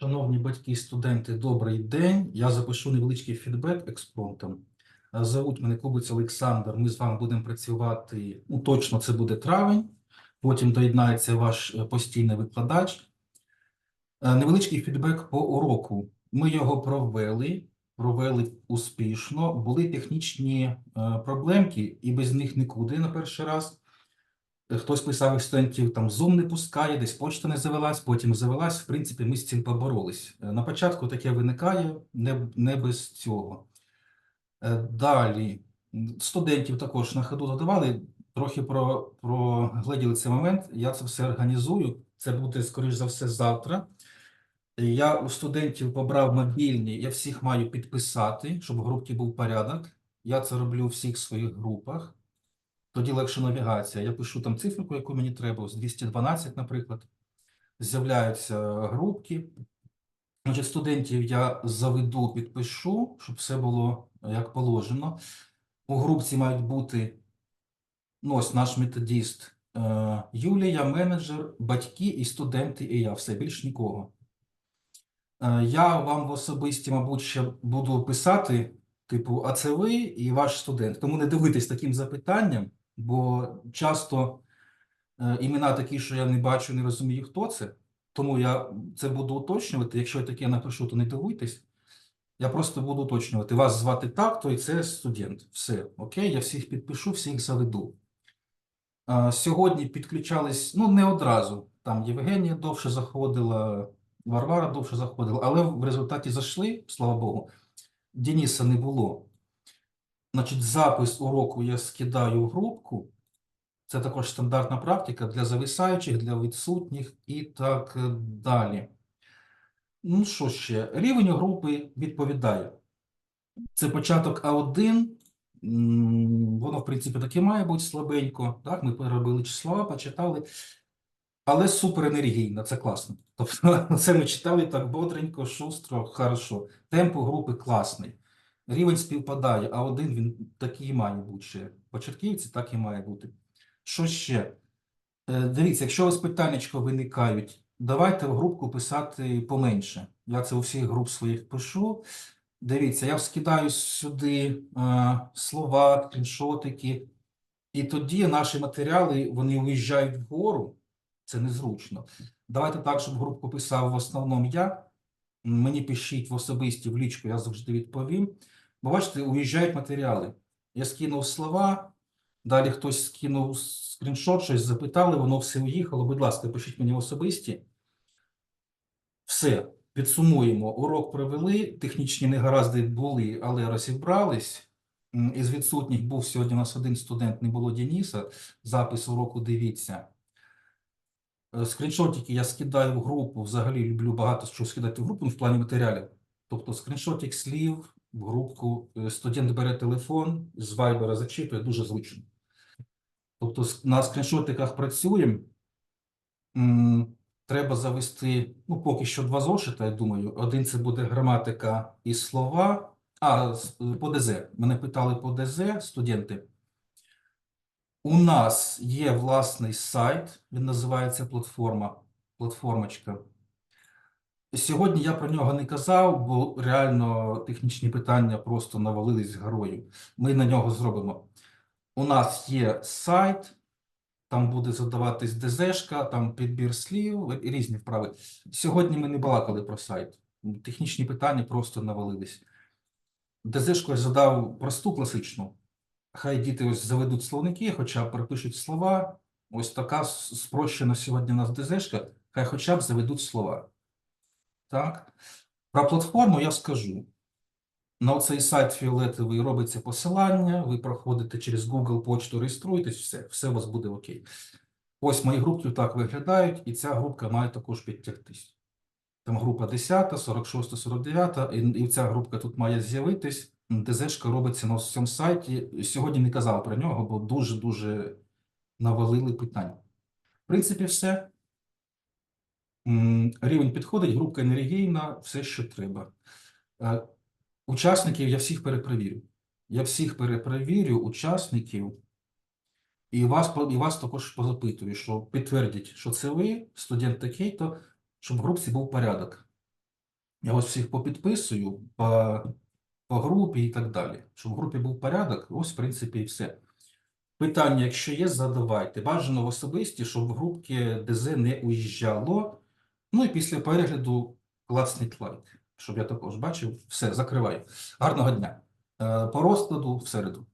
Шановні батьки і студенти, добрий день. Я запишу невеличкий фідбек експромтом. Е, Зовуть мене Кубець Олександр. Ми з вами будемо працювати. Ну, точно це буде травень. Потім доєднається ваш е, постійний викладач. Е, Невеличкий фідбек по уроку. Ми його провели, провели успішно. Були технічні проблемки, і без них нікуди на перший раз. Е, Хтось писав із студентів, там Zoom не пускає, десь почта не завелась, потім завелась. В принципі, ми з цим поборолись. Е, На початку таке виникає, не, не без цього. Е, Далі, студентів також на ходу додавали, трохи про, прогледіли цей момент. Я це все організую. Це буде, скоріш за все, завтра. Я у студентів побрав мобільні, я всіх маю підписати, щоб в групі був порядок. Я це роблю у всіх своїх групах. Тоді легше навігація. Я пишу там циферку, яку мені треба, ось 212, наприклад. З'являються групки. Значить, студентів я заведу, підпишу, щоб все було е, як положено. У групці мають бути ну, ось наш методіст е, Юлія, менеджер, батьки і студенти, і я. Все, більш нікого. Е, Я вам в особисті, мабуть, ще буду писати, типу, а це ви і ваш студент. Тому не дивитесь таким запитанням, бо часто е, імена такі, що я не бачу, не розумію, хто це. Тому я це буду уточнювати. Якщо я таке напишу, то не дивуйтесь. Я просто буду уточнювати. Вас звати так, то і це студент. Все, окей, я всіх підпишу, всіх заведу. Е, Сьогодні підключались, ну, не одразу. Там Євгенія довше заходила, Варвара довше заходила, але в результаті зайшли, слава Богу. Дениса не було. Значить, запис уроку я скидаю в групку. Це також стандартна практика для зависаючих, для відсутніх і так далі. Ну, що ще? Рівень групи відповідає. Це початок А1. Воно, в принципі, таке має бути слабенько. Так, ми переробили числа, почитали. Але суперенергійно, це класно. Тобто, це ми читали так бодренько, шустро, хорошо. Темп групи класний. Рівень співпадає, а один він такий має бути ще. Початківці так і має бути. Що ще? Е, Дивіться, якщо у вас питаннячко виникають, давайте в групку писати поменше. Я це у всіх груп своїх пишу. Дивіться, я скидаю сюди е, слова, скріншотики, і тоді наші матеріали вони уїжджають вгору. Це незручно. Давайте так, щоб групу писав в основному я. Мені пишіть в особисті в лічку, я завжди відповім. Бо бачите, уїжджають матеріали. Я скинув слова, далі хтось скинув скріншот, щось запитали, воно все уїхало. Будь ласка, пишіть мені особисті. Все, підсумуємо. Урок провели, технічні негаразди були, але розібрались. Із відсутніх був сьогодні у нас один студент, не було Дениса. Запис уроку дивіться. Е, Скріншотики я скидаю в групу. Взагалі люблю багато що скидати в групу ну, в плані матеріалів. Тобто скріншотик слів в групку. Е, Студент бере телефон, з вайбера зачитує, дуже зручно. Тобто на скріншотиках працюємо. Треба завести, ну, поки що два зошита, я думаю. Один це буде граматика і слова. А, по ДЗ. Мене питали по ДЗ студенти. У нас є власний сайт, він називається платформа, платформочка. Сьогодні я про нього не казав, бо реально технічні питання просто навалились горою. Ми на нього зробимо. У нас є сайт, там буде задаватись ДЗшка, там підбір слів, і різні вправи. Сьогодні ми не балакали про сайт. Технічні питання просто навалились. ДЗшку я задав просту класичну. Хай діти ось заведуть словники, хоча б перепишуть слова. Ось така спрощена сьогодні у нас ДЗшка, хай хоча б заведуть слова. Так. Про платформу я скажу. На цей сайт фіолетовий робиться посилання, ви проходите через Google почту, реєструєтесь, все, все у вас буде окей. Ось мої групки так виглядають, і ця групка має також підтягтись. Там група 10, 46, 49, і, і ця групка тут має з'явитись. ДЗшка робиться на цьому сайті. Сьогодні не казав про нього, бо дуже-дуже навалили питань. В принципі, все. Рівень підходить, групка енергійна, все, що треба. Е, Учасників я всіх перепровірю. Я всіх перепровірю, учасників, і вас, і вас також позапитую, що підтвердіть, що це ви, студент такий-то, щоб в групці був порядок. Я ось всіх попідписую по, по групі і так далі. Щоб в групі був порядок, ось, в принципі, і все. Питання, якщо є, задавайте. Бажано в особисті, щоб в групки ДЗ не уїжджало. Ну і після перегляду класний лайк, щоб я також бачив. Все, закриваю. Гарного дня. Е, По розкладу в середу.